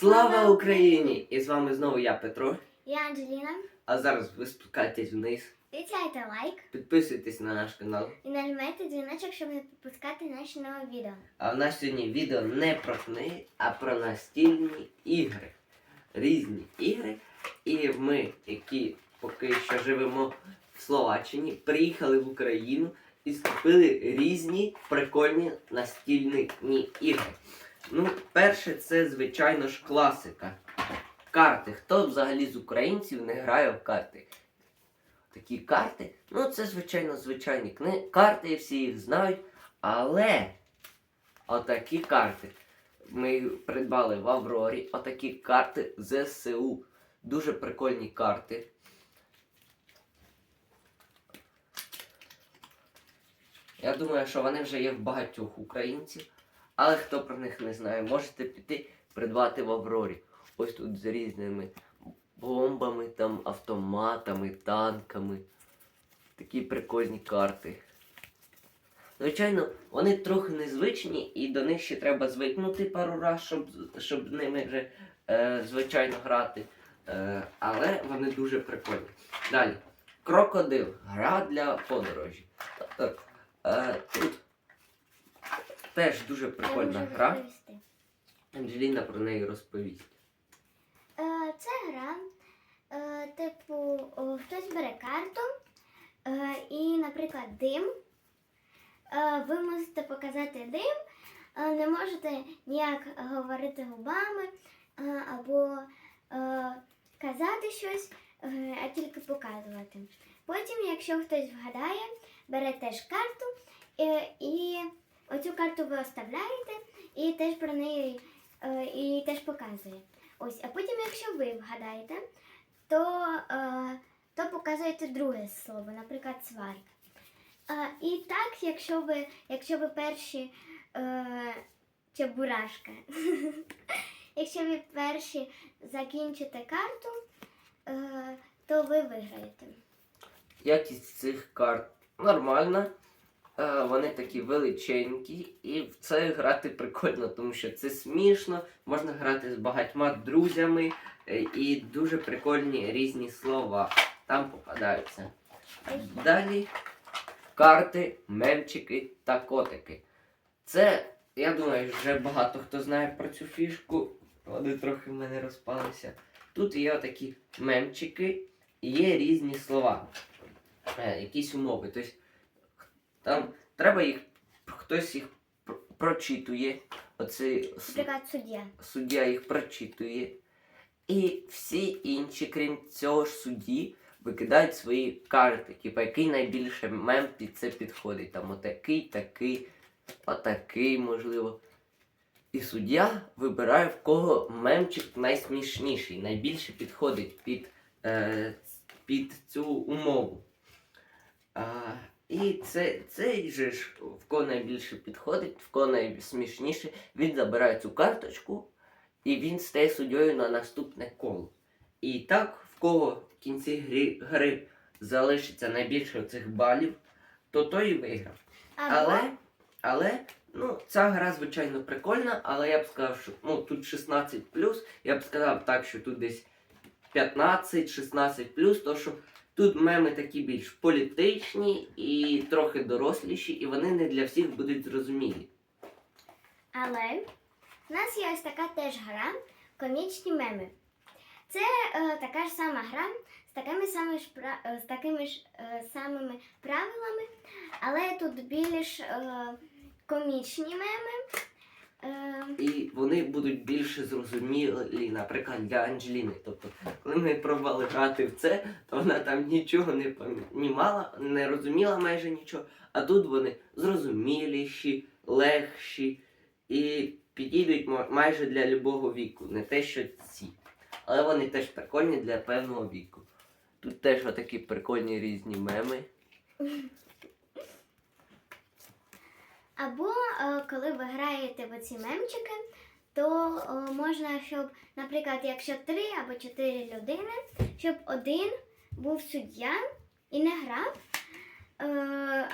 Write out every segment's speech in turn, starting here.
Слава Україні! І з вами знову я, Петро. Я Анджеліна. А зараз ви спускайтесь вниз, Тицяйте лайк підписуйтесь на наш канал. і нажмете дзвіночок, щоб не пропускати наші нові відео. А в нас сьогодні відео не про книги, а про настільні ігри. Різні ігри. І ми, які поки що живемо в Словаччині, приїхали в Україну і скупили різні прикольні настільні ігри. Ну, перше, це, звичайно ж, класика. Карти. Хто взагалі з українців не грає в карти? Такі карти. Ну, це, звичайно, звичайні кни... карти, всі їх знають. Але отакі карти. Ми придбали в Аврорі. Отакі карти ЗСУ. Дуже прикольні карти. Я думаю, що вони вже є в багатьох українців. Але хто про них не знає, можете піти придбати в Аврорі. Ось тут з різними бомбами, там, автоматами, танками. Такі прикольні карти. Звичайно, вони трохи незвичні і до них ще треба звикнути пару разів, щоб, щоб ними вже е, звичайно грати. Е, але вони дуже прикольні. Далі. Крокодил. Гра для подорожі. Тобто, е, тут теж дуже прикольна гра. Анджеліна про неї розповість. Е, Це гра, е, типу, хтось бере карту е, і, наприклад, дим. Е, Ви мусите показати дим, е, не можете ніяк говорити губами е, або е, казати щось, е, а тільки показувати. Потім, якщо хтось вгадає, бере теж карту е, і оцю карту ви оставляєте і теж про неї е, і теж показує. Ось, а потім, якщо ви вгадаєте, то, е, то показуєте друге слово, наприклад, сварка. Е, і так, якщо ви, якщо ви перші е, чебурашка, якщо ви перші закінчите карту, то ви виграєте. Якість цих карт нормальна. Е, Вони такі величенькі, і в це грати прикольно, тому що це смішно, можна грати з багатьма друзями е, і дуже прикольні різні слова там попадаються. Далі карти, мемчики та котики. Це, я думаю, вже багато хто знає про цю фішку. Вони трохи в мене розпалися. Тут є такі мемчики і є різні слова, е, якісь умови. Тобто там треба їх, хтось їх прочитує. Оцей суддя. суддя їх прочитує. І всі інші, крім цього ж судді, викидають свої карти. Типа, який найбільше мем під це підходить. Там отакий, такий, отакий, можливо. І суддя вибирає, в кого мемчик найсмішніший, найбільше підходить під, е, під цю умову. А, і це, цей же ж, в кого найбільше підходить, в кого найсмішніше, він забирає цю карточку і він стає суддєю на наступне коло. І так, в кого в кінці гри, гри залишиться найбільше цих балів, то той і виграв. Але, але, ну, ця гра, звичайно, прикольна, але я б сказав, що ну, тут 16 я б сказав так, що тут десь 15-16 то що тут меми такі більш політичні і трохи доросліші, і вони не для всіх будуть зрозумілі. Але в нас є ось така теж гра комічні меми. Це е, така ж сама гра з такими самими ж, е, з такими ж е, самими правилами, але тут більш е, комічні меми. Е, І вони будуть більше зрозумілі, наприклад, для Анджеліни. Тобто, коли ми пробували грати в це, то вона там нічого не понімала, не розуміла майже нічого. А тут вони зрозуміліші, легші і підійдуть майже для любого віку, не те, що ці. Але вони теж прикольні для певного віку. Тут теж отакі прикольні різні меми. Або е, коли ви граєте в оці мемчики, то е, можна, щоб, наприклад, якщо три або чотири людини, щоб один був суддя і не грав, е,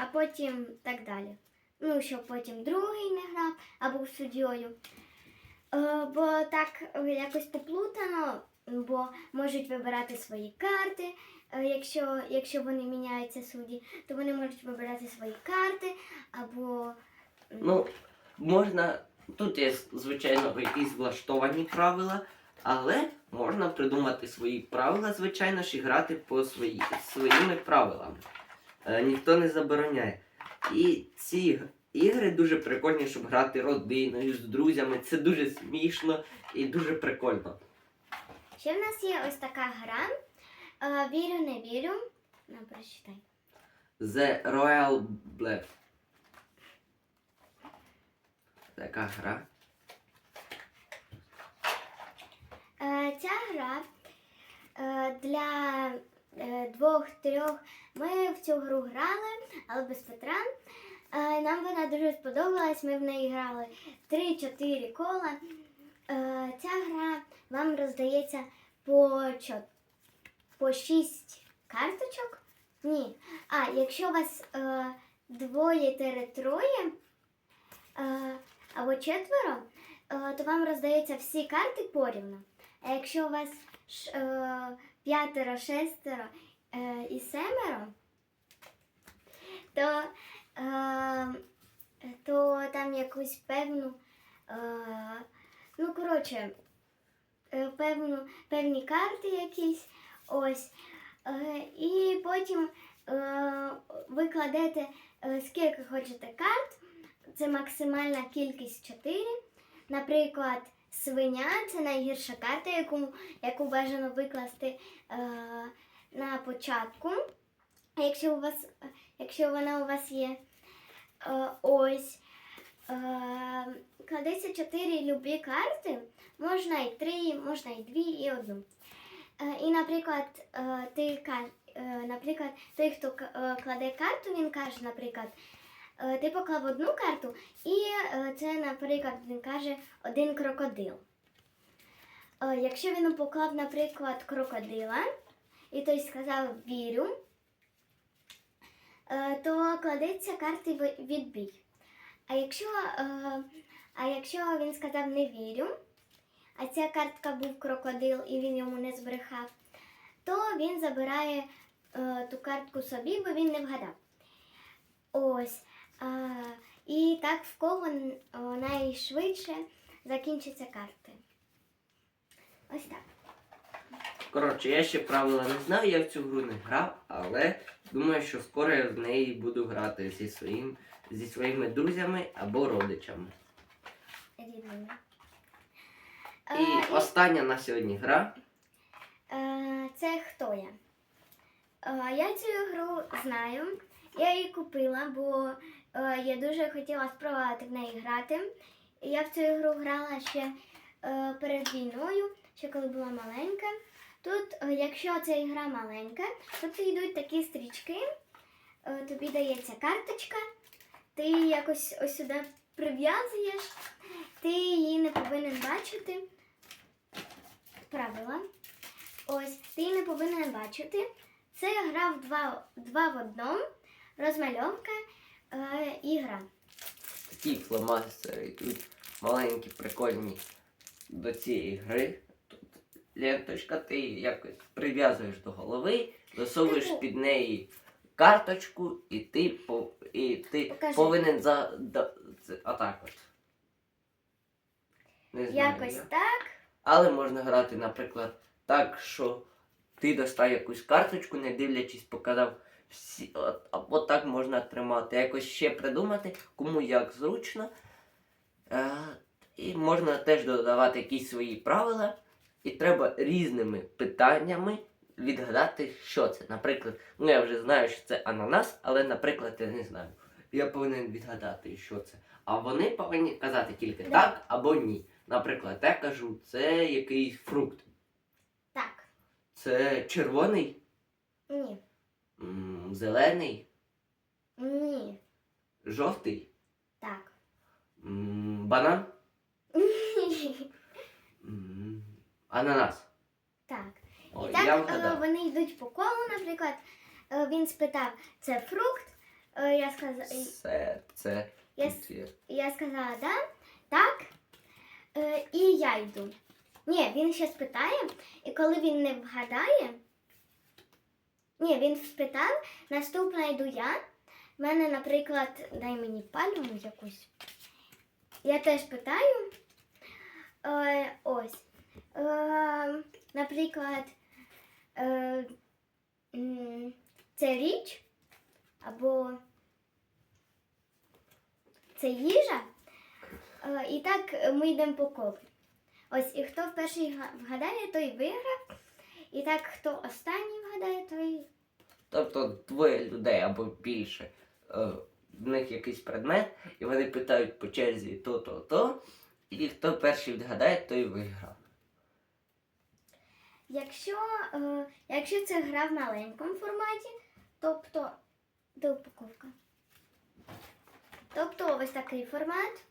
а потім так далі. Ну, щоб потім другий не грав, а був суддєю. Бо так якось поплутано, бо можуть вибирати свої карти. Якщо, якщо вони міняються судді, то вони можуть вибирати свої карти або Ну, можна. Тут є, звичайно, якісь влаштовані правила, але можна придумати свої правила, звичайно ж, і грати по свої, своїми правилами. Е, ніхто не забороняє. І ці ігри дуже прикольні, щоб грати родиною, з друзями. Це дуже смішно і дуже прикольно. ще в нас є ось така гра. Е, Вірю, не вірю. Ну, прочитай. The Royal Bluff. Така гра. Е, Ця гра е, для е, двох-трьох. Ми в цю гру грали, але без Петра. Нам вона дуже сподобалась. Ми в неї грали 3-4 кола. Ця гра вам роздається по, по 6 карточок. Ні. А, якщо у вас двоє-троє або четверо, е, то вам роздаються всі карти порівну. А якщо у вас е, п'ятеро, шестеро е, і семеро, то, то там якусь певну, ну коротше, певну, певні карти якісь ось. І потім ви кладете скільки хочете карт. Це максимальна кількість 4. Наприклад, свиня це найгірша карта, яку, яку бажано викласти е, на початку. Якщо, у вас, якщо вона у вас є е, ось. Е, кладеться 4 любі карти, можна і 3, можна і 2, і одну. Е, і, наприклад, е, ти, е, наприклад, той, хто е, кладе карту, він каже, наприклад, ти поклав одну карту, і е, це, наприклад, він каже один крокодил. Е, Якщо він поклав, наприклад, крокодила, і той сказав вірю, е, то кладеться карти відбій. А якщо, е, а якщо він сказав не вірю, а ця картка був крокодил і він йому не збрехав, то він забирає е, ту картку собі, бо він не вгадав. Ось. А, і так в кого найшвидше закінчаться карти. Ось так. Коротше, я ще правила не знаю, я в цю гру не грав, але думаю, що скоро я в неї буду грати зі, своїм, зі своїми друзями або родичами. Рідними. І Е, остання на сьогодні гра. Е, Це хто я? Е, Я цю гру знаю. Я її купила, бо я дуже хотіла спробувати в неї грати. Я в цю гру грала ще е, перед війною, ще коли була маленька. Тут, е, якщо ця гра маленька, тут йдуть такі стрічки, е, тобі дається карточка, ти її якось ось сюди прив'язуєш, ти її не повинен бачити. Правила. Ось, ти її не повинен бачити. Це гра в два, два в одному, розмальовка е, і гра. Такі фломастери йдуть маленькі, прикольні до цієї гри. Тут ленточка, ти її якось прив'язуєш до голови, засовуєш Типу- під неї карточку, і ти, по, і ти Покажи. повинен за. Да, це, отак от. Не знаю. Якось як. так. Але можна грати, наприклад, так, що ти достав якусь карточку, не дивлячись, показав всі. От, або так можна тримати. Якось ще придумати, кому як зручно. Е, і можна теж додавати якісь свої правила. І треба різними питаннями відгадати, що це. Наприклад, ну я вже знаю, що це ананас, але, наприклад, я не знаю. Я повинен відгадати, що це. А вони повинні казати тільки Да. так або ні. Наприклад, я кажу, це якийсь фрукт. Так. Це червоний, Ні. М, зелений, Ні. жовтий, Так. м, банан, м, ананас. Так. О, І я так е, вгадав. вони йдуть по колу, наприклад, е, він спитав, це фрукт. Е, Я сказала, Це, це, я, я сказала, да, так. Е, і я йду. Ні, він ще спитає, і коли він не вгадає. Ні, він спитав, наступна йду я. В мене, наприклад, дай мені пальму якусь. Я теж питаю. Е, ось. Е, наприклад, е, це річ або це їжа. Е, і так ми йдемо по колу. Ось, і хто перший вгадає, той виграв. І так, хто останній вгадає, той. Тобто двоє людей або більше. е, В них якийсь предмет, і вони питають по черзі то, то, то. І хто перший відгадає, той виграв. Якщо, е, якщо це гра в маленькому форматі, тобто де упаковка. Тобто ось такий формат,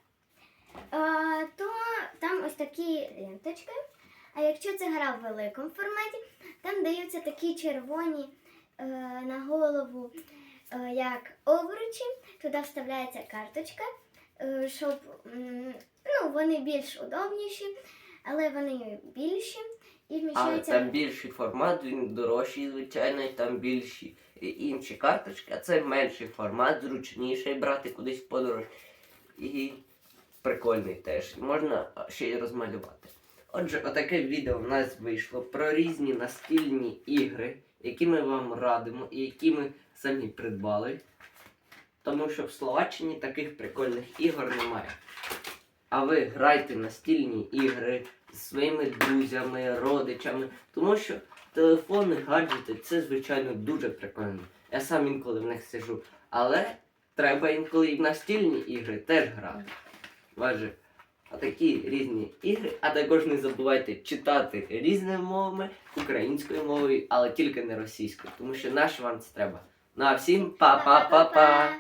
е, то там ось такі ленточки. А якщо це гра в великому форматі, там даються такі червоні е, на голову, е, як обручі. Туди вставляється карточка, е, щоб ну, вони більш удобніші, але вони більші і Але вміщаються. там більший формат, він дорожчий, звичайно, і там більші інші карточки, а це менший формат, зручніший брати кудись в подорож. І прикольний теж. Можна ще й розмалювати. Отже, отаке відео в нас вийшло про різні настільні ігри, які ми вам радимо і які ми самі придбали. Тому що в Словаччині таких прикольних ігор немає. А ви грайте настільні ігри зі своїми друзями, родичами, тому що телефони, гаджети це звичайно дуже прикольно. Я сам інколи в них сижу. Але треба інколи і в настільні ігри теж грати. Отже, отакі різні ігри, а також не забувайте читати різними мовами, українською мовою, але тільки не російською, тому що наш вам це треба. Ну а всім па-па-па-па!